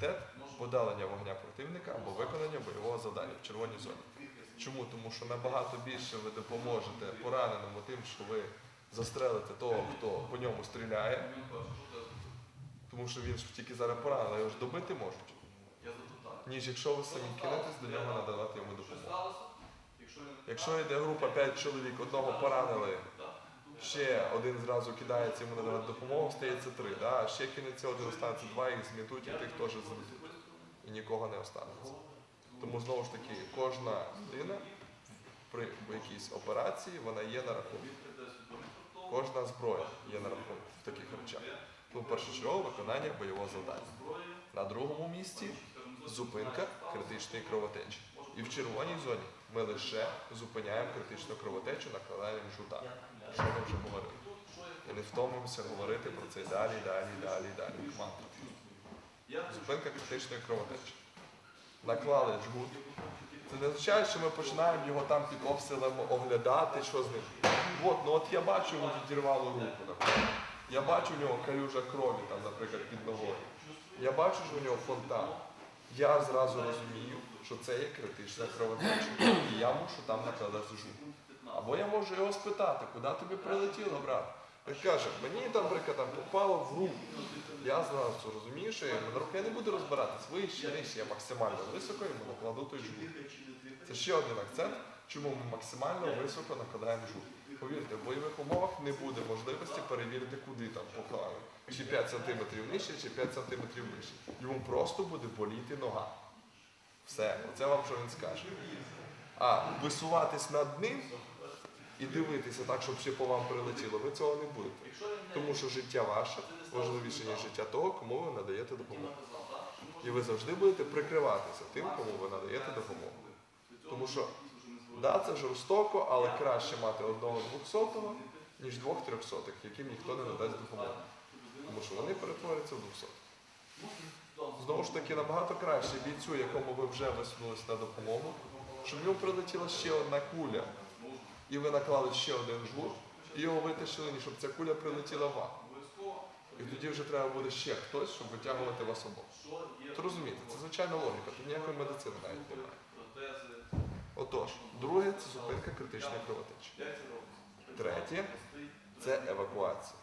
пріоритет подалення вогня противника або виконання бойового завдання в червоній зоні. Чому? Тому що набагато більше ви допоможете пораненому тим, що ви застрелите того, хто по ньому стріляє, тому що він ж тільки зараз поранений, його ж добити можуть. Ніж якщо ви самі кинетесь до нього надавати йому допомогу. Якщо йде група 5 чоловік, одного поранили, ще один зразу кидається йому надавати допомогу, стається три. Да? Ще кинеться один, останеться два, їх змітуть, і тих теж змітуть. І нікого не останеться. Тому знову ж таки, кожна людина при якійсь операції вона є на рахунку. Кожна зброя є на рахунку в таких речах. Тому першочергове виконання бойового завдання. На другому місці зупинка критичної кровотечі. І в червоній зоні ми лише зупиняємо критичну кровотечу накладанням жута. Що ми вже говорили. І не втомимося говорити про це далі, далі, далі, далі. Зупинка критичної кровотечі. Наклали жгут. Це не означає, що ми починаємо його там під обстрілами оглядати, що з ним. От, ну от я бачу, йому відірвало руку, наприклад. Я бачу в нього калюжа крові, там, наприклад, під ногою. Я бачу, що в нього фонтан. Я зразу розумію, що це є критична кровотеча. І я мушу там накладати жгут. Або я можу його спитати, куди тобі прилетіло, брат? Він каже, мені там, там попало в руку. Я зразу розумію, що я руку я не буду розбиратись. Вище, нижче, я максимально високо йому накладу той жгут. Це ще один акцент, чому ми максимально високо накладаємо жгут. Повірте, в бойових умовах не буде можливості перевірити, куди там поклали. Чи 5 см нижче, чи 5 см вище. Йому просто буде боліти нога. Все, оце вам що він скаже. А висуватись над ним і дивитися так, щоб ще по вам прилетіло, ви цього не будете. Тому що життя ваше важливіше, ніж життя того, кому ви надаєте допомогу. І ви завжди будете прикриватися тим, кому ви надаєте допомогу. Тому що, да, це жорстоко, але краще мати одного двохсотого, ніж двох трьохсотих, яким ніхто не надасть допомогу. Тому що вони перетворяться в двохсотих. Знову ж таки, набагато краще бійцю, якому ви вже висунулись на допомогу, щоб йому прилетіла ще одна куля, і ви наклали ще один жгут, і його витащили, щоб ця куля прилетіла вам. І тоді вже треба буде ще хтось, щоб витягувати вас обох. То розумієте, це звичайна логіка, тут ніякої медицини навіть немає. Отож, друге це зупинка критичної кровотечі. Третє це евакуація.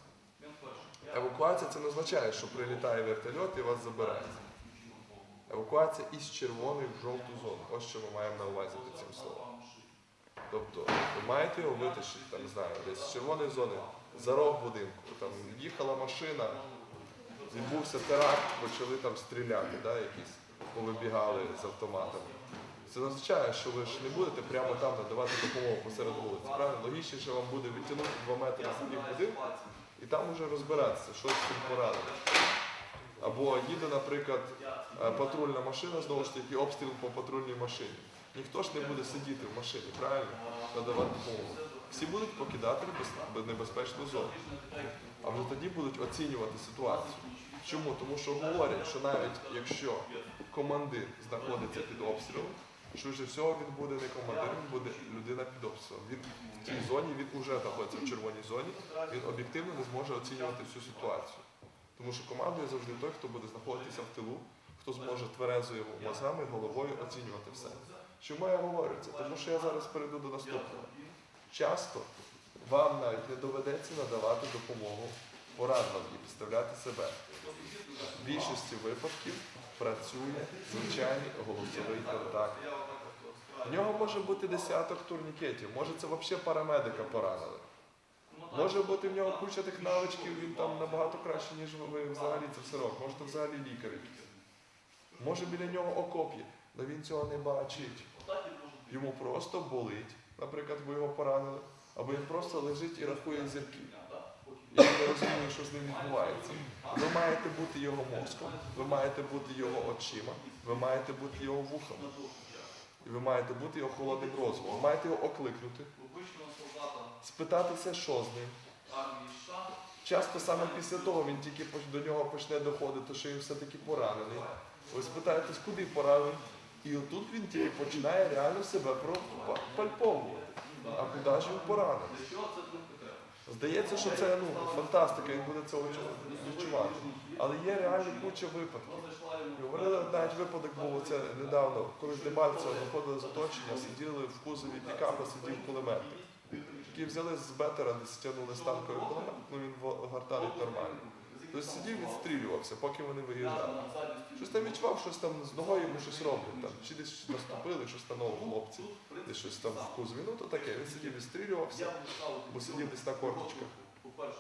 Евакуація це не означає, що прилітає вертольот і вас забирає. Евакуація із червоної в жовту зону. Ось що ми маємо на увазі під цим словом. Тобто ви маєте його витащити, там, не знаю, десь з червоної зони за рог будинку. Там їхала машина, відбувся теракт, почали там стріляти, да, якісь, повибігали з автоматами. Це означає, що ви ж не будете прямо там надавати допомогу посеред вулиці. Правильно? Логічніше вам буде відтягнути 2 метри бік будинку і там вже розбиратися, що з цим порадити. Або їде, наприклад, е, патрульна машина, знову ж таки, обстріл по патрульній машині. Ніхто ж не буде сидіти в машині, правильно? Надавати допомогу. Всі будуть покидати небезпечну зону. А вже тоді будуть оцінювати ситуацію. Чому? Тому що говорять, що навіть якщо командир знаходиться під обстрілом, швидше всього він буде не командир, він буде людина під обстрілом. Він в цій зоні, він уже знаходиться в червоній зоні, він об'єктивно не зможе оцінювати всю ситуацію. Тому що командує завжди той, хто буде знаходитися в тилу, хто зможе тверезою мозгами, головою оцінювати все. Чому я говорю це? Тому що я зараз перейду до наступного. Часто вам навіть не доведеться надавати допомогу пораненим і підставляти себе. В більшості випадків працює звичайний голосовий контакт. В нього може бути десяток турнікетів, може це взагалі парамедика поранили. Може бути в нього куча тих навичків, він там набагато краще, ніж ви взагалі це все робите. Може, то взагалі лікар якийсь. Може біля нього окоп але він цього не бачить. Йому просто болить, наприклад, бо його поранили, або він просто лежить і рахує зірки. І не розуміє, що з ним відбувається. Ви маєте бути його мозком, ви маєте бути його очима, ви маєте бути його вухом. І ви маєте бути його холодним розумом. Ви маєте його окликнути, спитатися, що з ним. Часто саме після того він тільки до нього почне доходити, що він все-таки поранений. Ви спитаєтесь, куди поранений? І отут він тільки починає реально себе пропальповувати. А куди ж він поранений? Здається, що це ну, фантастика, він буде цього відчувати. Але є реальні куча випадків. І Говорили, навіть випадок був оце недавно, коли з Дебальцева виходили з оточення, сиділи в кузові пікапа, сидів кулеметник. Які взяли з бетера, стягнули з танковий кулемет, ну він во- нормально. Тобто сидів, відстрілювався, поки вони виїжджали. Щось там відчував, щось там з ногою йому щось роблять. Там, чи десь наступили, щось там хлопці, десь щось там в кузові. Ну то таке, він сидів, відстрілювався, бо сидів десь на корточках.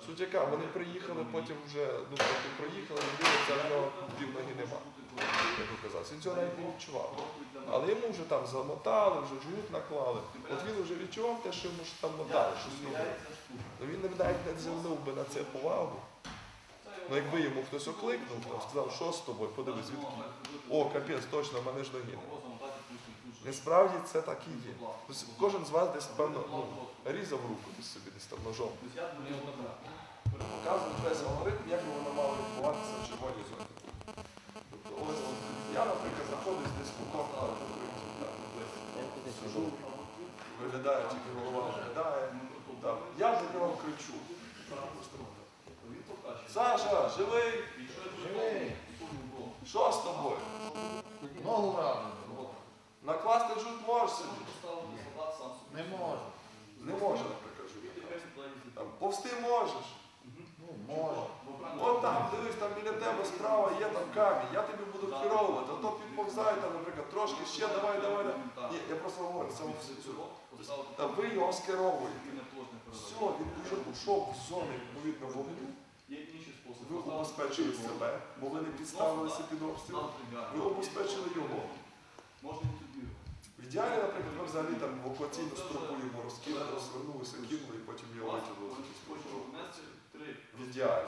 Суть яка, вони приїхали, потім вже ну, проїхали, не дивиться, а в нього пів ноги нема. Як оказалось. Він цього навіть не відчував. Але йому вже там замотали, вже жгут наклали. От він вже відчував те, що йому ж там мотали, щось робили. Ну він навіть не звернув би на це повагу. Ну якби йому хтось окликнув, там, сказав, що з тобою, подивись, звідки. О, капець, точно, мене ж ноги нема. Насправді це так і є. Тобто кожен з вас десь, певно, ну, різав руку десь собі, десь там ножом. Показують весь алгоритм, як воно мало відбуватися в червоній зоні. Сижу, виглядає, тільки голова виглядає. Я до нього кричу. Саша, живий? Живий. Що з тобою? Ногу рано. Накласти джут можеш собі? Не можу. Не може, наприклад. Повсти можеш. Ну, можу. От там, дивись, там біля тебе справа є там камінь, я тобі буду керовувати, а то підповзай там, наприклад, трошки ще, давай, давай. давай. Ні, я просто говорю, цю. Та ви його скеровуєте. Все, він вже пішов в зону відповідно вогню. Ви убезпечили себе, бо ви не підставилися під обстріл. Ви убезпечили його. В ідеалі, наприклад, ми взагалі там евакуаційну стропу йому розкинули, розвернулися, кинули і потім його витягнули. З цієї. В ідеалі.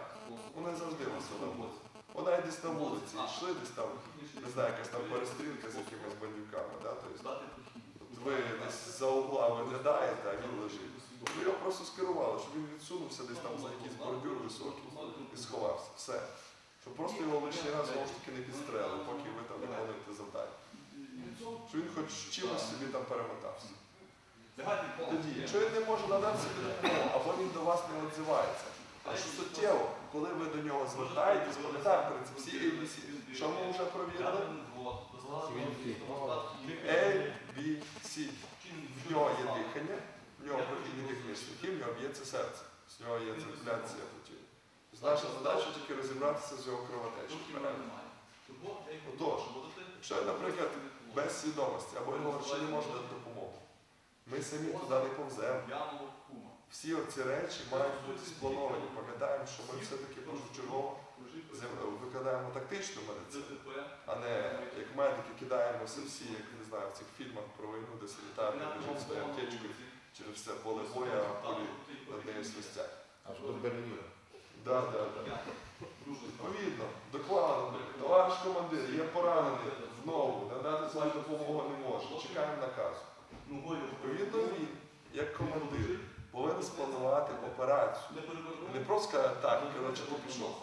Вони завжди весело було. Вона десь на вулиці йшли, десь там, не знаю, якась там перестрілка з якимись бандюками, да? тобто, ви десь за угла виглядаєте, а він лежить. Ви його просто скерували, щоб він відсунувся десь там за якийсь бордюр високий і сховався. Все. Щоб просто його лишній раз знову ж таки не підстрелили, поки ви там виконуєте завдання. Щоб він хоч чимось собі там перемотався. Тоді, якщо він не може надати собі допомогу, або він до вас не відзивається. А суттєво, коли ви до нього звертаєтесь, пам'ятаємо принцип всі що ми вже провірили? A, B, C. В нього є дихання, в нього прохідний дихальний шляхи, в нього б'ється серце. З нього є циркуляція по тілу. Тобто Наша задача тільки розібратися з його кровотечею. Отож, якщо, наприклад, без свідомості, або його не може дати допомогу, ми самі туди не повземо. Всі оці речі мають бути сплановані. Пам'ятаємо, що ми все-таки першочергово зем- викладаємо тактичну медицину, а не як медики кидаємося всі, як не знаю, в цих фільмах про війну, де санітарні біжить своєю аптечкою через все поле боя, а полі над нею свистять. Аж до Берліна. Да, да, да. Відповідно, докладно, товариш командир, є поранений в ногу, надати свою допомогу не може. Чекаємо наказу. Відповідно, він, як командир, повинен спланувати операцію. Не просто сказати, так, коротше, ти пішов.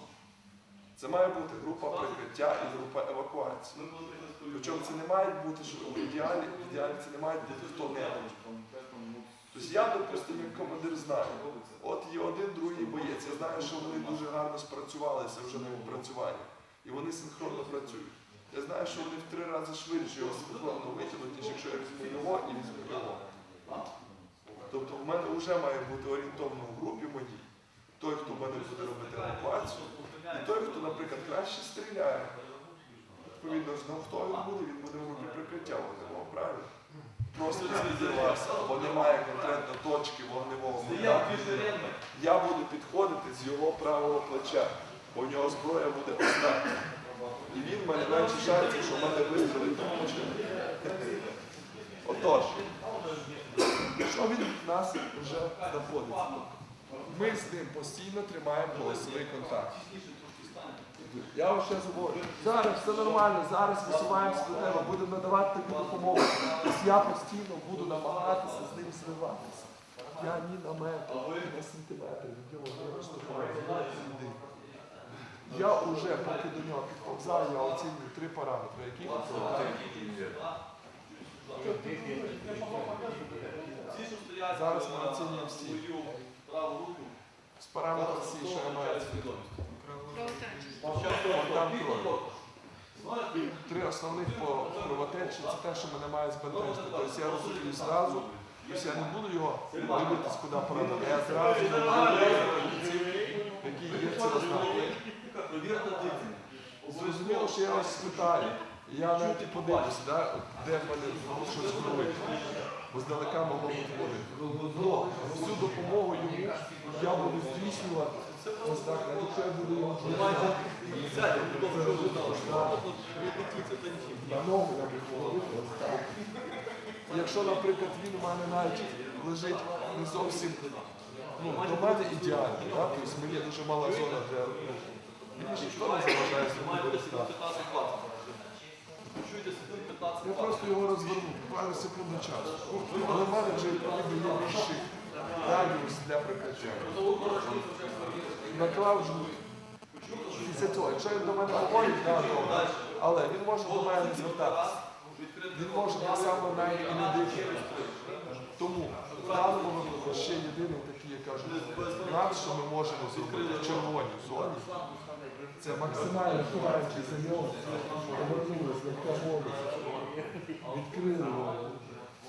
Це має бути група прикриття і група евакуації. Причому це не має бути, що в ідеалі, в ідеалі це не має бути хто-небудь. Тобто я, допустимо, як командир знаю, от є один, другий боєць. Я знаю, що вони дуже гарно спрацювалися вже на відпрацюванні. І вони синхронно працюють. Я знаю, що вони в три рази швидше його синхронно витягнуть, ніж якщо я візьму його і візьму його. Тобто в мене вже має бути орієнтовно в групі моїй той, хто в мене буде робити евакуацію, і той, хто, наприклад, краще стріляє. Відповідно, ну, хто він буде, він буде в групі прикриття вогневого, правильно? Просто підірвався, або немає конкретно точки вогневого контакту. Я буду підходити з його правого плеча, бо в нього зброя буде одна. І він мене менше шансів, що в мене вистрілить в. Отож, що він від нас вже знаходиться? Ми з ним постійно тримаємо голосовий контакт. Я вам ще говорю, зараз все нормально, зараз висуваємося до тебе, будемо надавати тобі допомогу. Тобто я постійно буду намагатися з ним зриватися. Я ні на метр, ні на сантиметр від нього не виступаю. Я вже, поки до нього підповзаю, я оцінюю три параметри, які Зараз ми оцінюємо всі. З параметрів Сі, що я маю. Кровотеча. От там троє. Три основних по кровотечі це те, що мене має збентежити. Тобто я розумію зразу, тобто я не буду його дивитись, куди поранити. Я зразу дивлюся, які є ці ознаки. Зрозуміло, що я вас спитаю. Я навіть і подивлюсь, да, де в мене щось болить. Бо здалека могло. Но всю допомогу йому я буду здійснювати. Ось так, я буду допомагати. На ногу я робити ось так. Якщо, наприклад, він у мене навіть лежить не зовсім ну, до мене ідеально, да? тобто мені дуже мала зона для. Ну, ніхто не заважає Я просто його розверну, пару секунд часу. Але в мене вже відповідно є більший радіус для прикриття. Наклав жгут. Після цього, якщо він до мене говорить, да, добре. але він може до мене не звертатися. Він може так само навіть і не дихати. Тому в даному випадку ще єдиний такий, я кажу, над, що ми можемо зробити в червоній зоні. Це максимально ховаючи за нього, повернулися, як голос, відкрили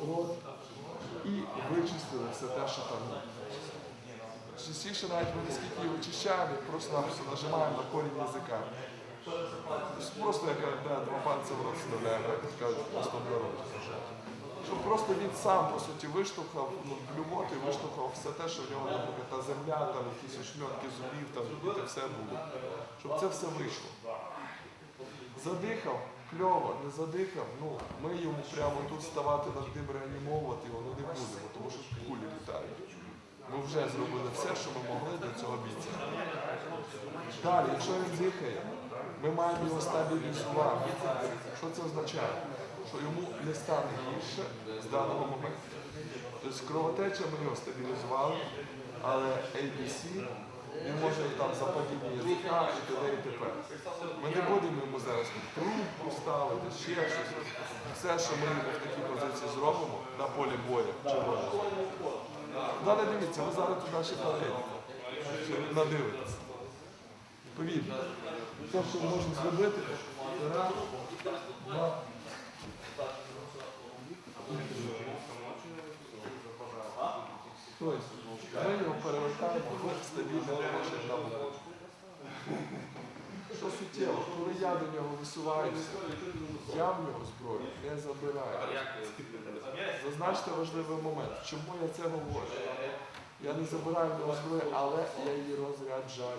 рот і вичистили все те, що там. Частіше навіть ми наскільки його очищаємо, просто-напросто нажимаємо на корінь язика. Просто як да, два пальці в рот вставляємо, як кажуть, просто в народі. Щоб просто він сам, по суті, виштовхав ну, блювоти, виштовхав все те, що в нього, наприклад, та земля, там якісь ошмьотки зубів, там це все було. Щоб це все вийшло. Задихав, кльово, не задихав, ну, ми йому прямо тут ставати над ним реанімовувати ну, не будемо, тому що кулі літають. Ми вже зробили все, що ми могли для цього бійця. Далі, якщо він дихає, ми маємо його стабілізувати. Що це означає? Що йому не стане гірше з даного моменту. Тобто кровотеча ми його стабілізували, але ABC, він може там западіння язика і т.д. і т.п. Ми не будемо йому зараз трубку ставити, ще щось. Все, що ми в такій позиції зробимо на полі бою, чи можемо. Далі дивіться, ви зараз туди ще подивитесь. Надивитесь. Повірте, те, що ми можемо зробити, раз, два. Тобто, ми його перевертаємо в стабільне робоче. Що суттєво, коли я до нього висуваюся, я в нього зброю не забираю. Зазначте важливий момент. Чому я це говорю? Я не забираю в нього зброю, але я її розряджаю.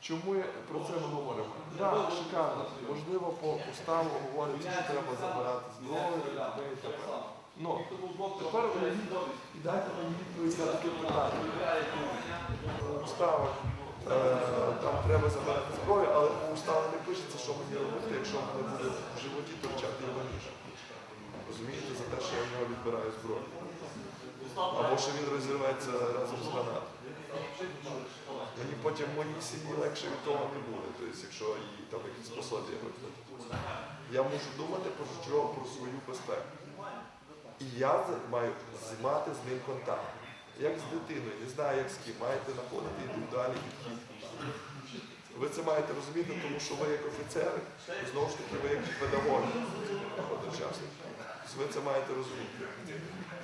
Чому я про це ми говоримо? Так, шикарно. Можливо, по уставу говориться, що треба забирати зброю т.д. і т.п. Ну, тепер уявіть і дайте мені відповідь на таке питання. В уставах е, там треба забирати зброю, але у уставі не пишеться, що мені робити, якщо в мене буде в животі торчати його ніж. Розумієте, за те, що я в нього відбираю зброю. Або що він розірветься разом з гранатою. Мені потім в моїй сім'ї легше від того не буде, тобто, якщо їй там якісь виплатять. Я мушу думати про про свою безпеку. І я маю з- мати з ним контакт. Як з дитиною, не знаю, як з ким, маєте знаходити індивідуальний підхід. Ви це маєте розуміти, тому що ви як офіцери, знову ж таки, ви як педагоги одночасно. Ви це маєте розуміти.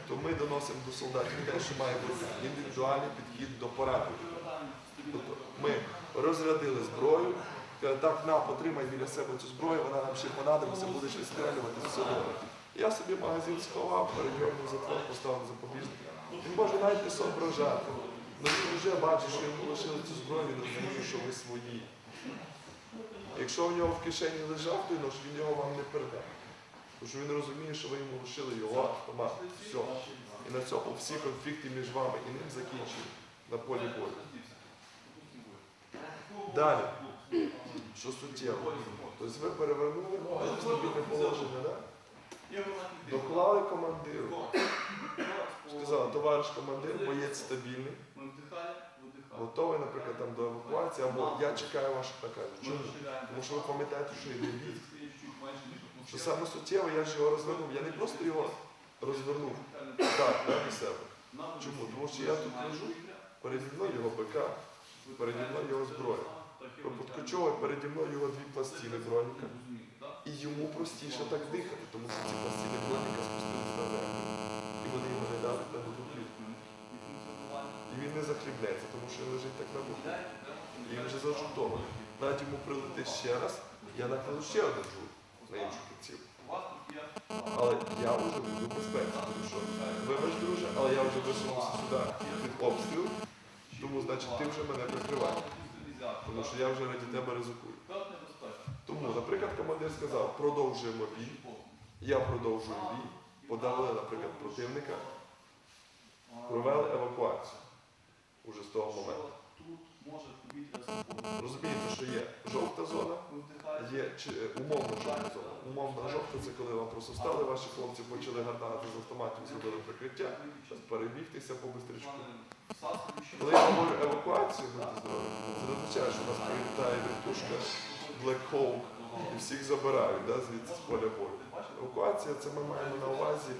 То ми доносимо до солдатів те, що має бути індивідуальний підхід до поранення. Тобто ми розрядили зброю, так, на, потримай біля себе цю зброю, вона нам ще понадобиться, будеш відстрелювати все добре. Я собі магазин сховав, перейомний затвор поставив запобіжник. Він може навіть не соображати. Ну він вже бачить, що йому лишили цю зброю, він розуміє, що ви свої. Якщо в нього в кишені лежав той нож, він його вам не передає. Тому що він розуміє, що ви йому лишили його автомат. Все. І на цьому всі конфлікти між вами і ним закінчені на полі бою. Далі, що суттєво. Тобто ви перевернули стабільне положення, да? Доклали командиру. Сказали, товариш командир, боєць стабільний, готовий, наприклад, там, до евакуації, або я чекаю ваших наказів. Чому? Тому що ви пам'ятаєте, що йде бій. Що саме суттєво, я ж його розвернув. Я не просто його розвернув так, на себе. Чому? Тому що я тут лежу, переді мною його БК, переді мною його зброя. Подкачовує переді мною його дві пластини броніка. Йому простіше так дихати, тому що ці пластини броніка спустилися на землю. І вони йому не дали на клітку. І він не захлібнеться, тому що він лежить так на боку. І він вже зажутований. Навіть йому прилетить ще раз, я накладу ще один жут на іншу кінцівку. Але я вже буду в безпеці, тому що, вибач, друже, але я вже висунувся сюди під обстріл, тому значить ти вже мене прикриваєш. Тому що я вже раді тебе ризикую. Тому, наприклад, командир сказав, продовжуємо бій, я продовжую бій, подали, наприклад, противника, провели евакуацію. Уже з того моменту. Розумієте, що є жовта зона, є е, умовна жовта зона. Умовна жовта це коли вам просто стали, ваші хлопці почали гранати з автоматів, зробили прикриття, перебігтися по бистрічку. Коли я говорю евакуацію, це означає, що у нас прилітає вертушка Black Hawk і всіх забирають да, звідси з поля бою. Евакуація це ми маємо на увазі,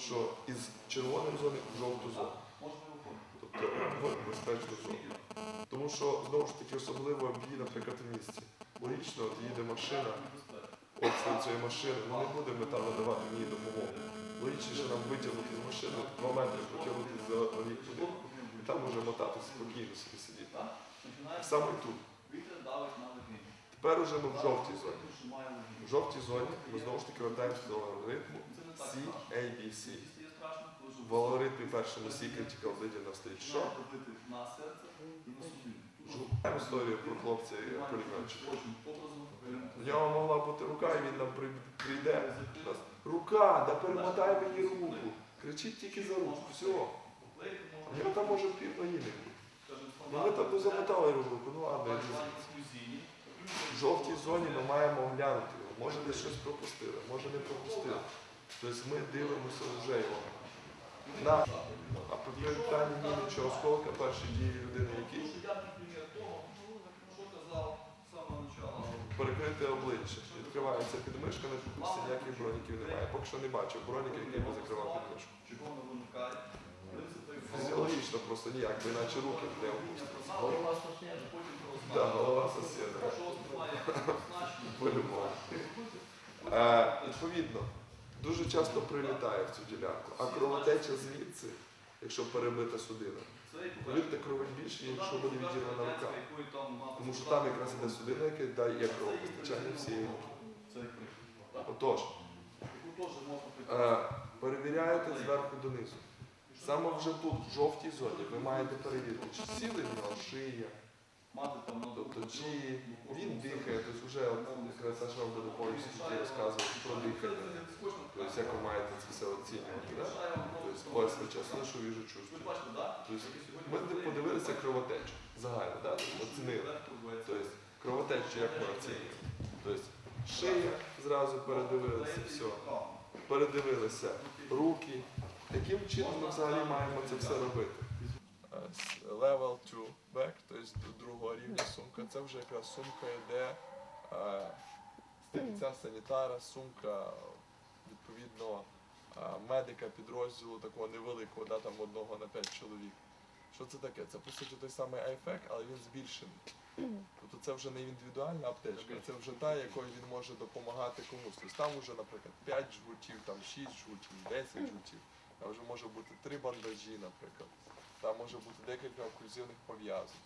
що із червоної зони в жовту зону. Тобто в безпечну зону. Тому що знову ж таки особливо бій, наприклад, в місті. Логічно, от їде машина, обстріл цієї машини, ну не будемо там надавати ні допомоги. Логічніше нам витягнути з машини, два метри потягнути за рік будинку, і там може мотатися спокійно собі сидіти. І саме тут. Тепер уже ми в жовтій зоні. В жовтій зоні ми знову ж таки вертаємося до алгоритму CABC. В алгоритмі першому C Critical на стоїть що? Жу- Історію про хлопця пулеметчика. У нього могла бути рука, і він нам прийде. Рука, да перемотай мені руку. Кричить тільки за руку. Все. У там може пів не. Ну ми там замотали руку, ну ладно, я. В жовтій зоні ми маємо оглянути його. Може десь щось пропустили, може не пропустили. Тобто ми дивимося вже його. На, а по питанні нічого осколка перші дії людини, які перекрите обличчя. Відкривається підмишка, на підмишці ніяких броніків немає. Поки що не бачив броніка, який би закривав підмишку. Фізіологічно просто ніяк, бо іначе руки не опустяться. Да, голова сусіда. По-любому. Е, Відповідно, дуже часто прилітає в цю ділянку, а кровотеча звідси, якщо перебита судина, повірте, кровить більше, якщо буде відірвана рука. Тому що там якраз іде судина, яка дає кровопостачання всієї руки. Отож, е, перевіряєте зверху донизу. Саме вже тут, в жовтій зоні, ви маєте перевірити, чи сіли в нього шия, тобто чи він дихає, тобто вже якраз Саша буде повністю розказувати про дихання. Тобто як ви маєте це все оцінювати. Да? Тобто ось сейчас слышу, вижу, чувствую. Тобто ми подивилися кровотечу загально, да? тобто, оцінили. Тобто кровотечу як ми оцінюємо. Тобто шия зразу передивилися, все. Передивилися руки. Яким чином ми взагалі маємо це все робити? Level 2 back, до другого рівня сумка. Це вже якраз сумка йде е, стільця санітара, сумка відповідно е, медика підрозділу такого невеликого, да, там одного на 5 чоловік. Що це таке? Це по суті той самий айфек, але він збільшений. Тобто це вже не індивідуальна аптечка, це вже та, якою він може допомагати комусь. Тобто там вже, наприклад, 5 жгутів, там 6 жгутів, 10 жгутів. Там вже може бути 3 бандажі, наприклад. Там може бути декілька оклюзивних пов'язок,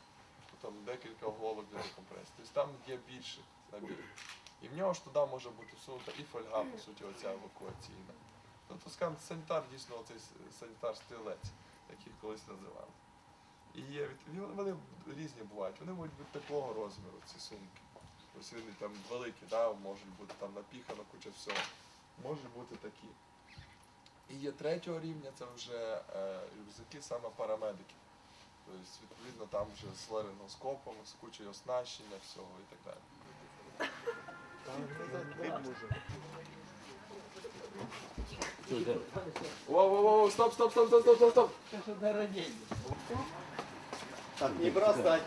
там декілька голок для декомпресії. Тобто там є більше набір. І в нього ж туди може бути всунута і фольга, по суті, оця евакуаційна. Тобто, скажімо, санітар дійсно оцей санітар-стрілець, який колись називали. І є вони різні бувають. Вони можуть бути такого розміру, ці сумки. Ось вони там великі, да, можуть бути там напіхано куча всього. Можуть бути такі. І є третього рівня, це вже е, рюкзаки саме парамедиків. Тобто, відповідно, там вже з ларингоскопом, з кучою оснащення, всього і так далі. Воу, воу, воу, стоп, стоп, стоп, стоп, стоп, стоп, стоп. Так, не бросать.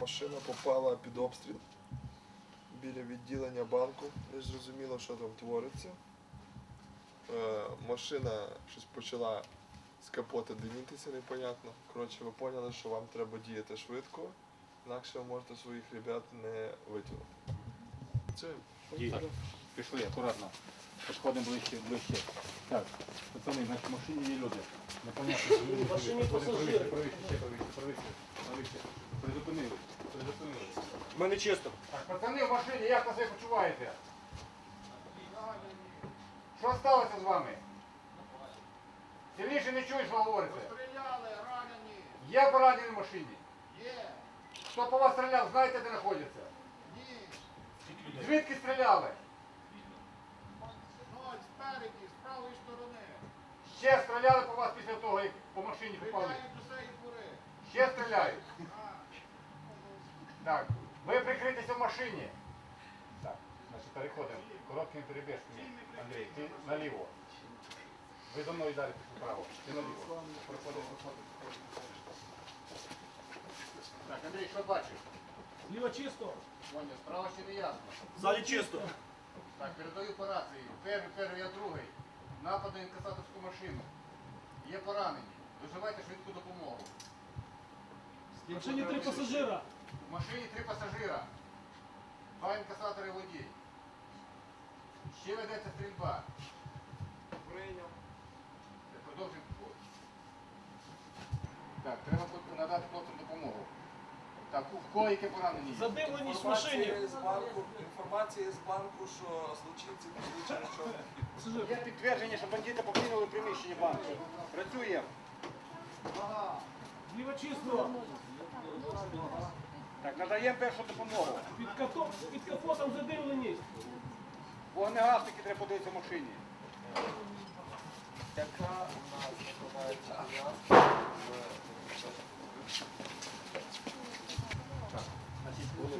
Машина попала під обстріл біля відділення банку. Не зрозуміло, що там твориться. е, машина щось почала з капота димітися непонятно. Коротше, ви поняли, що вам треба діяти швидко, інакше ви можете своїх ребят не витягнути. Це Так, пішли, акуратно. Підходимо ближче, ближче. Так, пацани, на машині є люди. Непонятно. В машині пасажири. Правіше, правіше. Призупинились, призупинились. У мене чисто. Так, пацани в машині, як ви себе почуваєте? Що сталося з вами? Сильніше не чуєш, що говорите? Стріляли, ранені. Є поранені в машині. Є. Хто по вас стріляв, знаєте, де знаходиться? Ні. Звідки стріляли? Ноль спереді, з правої сторони. Ще стріляли по вас після того, як по машині попали. Стріляють усієї пори. Ще стріляють. Так, ви прикритеся в машині. Так, значить переходимо короткими перебіжками. Андрій, ти наліво. Ви за мною далі пішли вправо. Ти наліво. Проходимо. Так, Андрій, що бачиш? Зліва чисто. Ваня, справа ще не ясно. Ззаді чисто. Так, передаю по рації. Перший, перший, я другий. Напад на інкасаторську машину. Є поранені. Виживайте швидку допомогу. В машині три пасажира. В машині три пасажира. Два інкасатори водій. Ще ведеться стрільба. Прийняв. Продовжуємо підход. Так, треба надати хлопцям допомогу. Так, у кого яке поранені? є? Задимленість в машині. з банку, інформація з банку, що злочинці пішли через чорний Є підтвердження, що бандити покинули приміщення банку. Працюємо. Зліва чисто. Так, надаємо першу допомогу. Під, капотом, під капотом задимленість. Вогнегасники треба подивитися в машині. яка у нас складається пов'язка Вони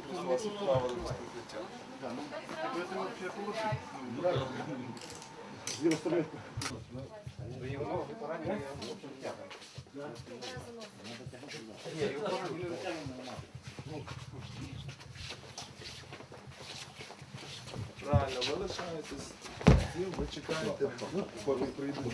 Правильно, ви лишаєтесь ви чекаєте, поки прийдуть.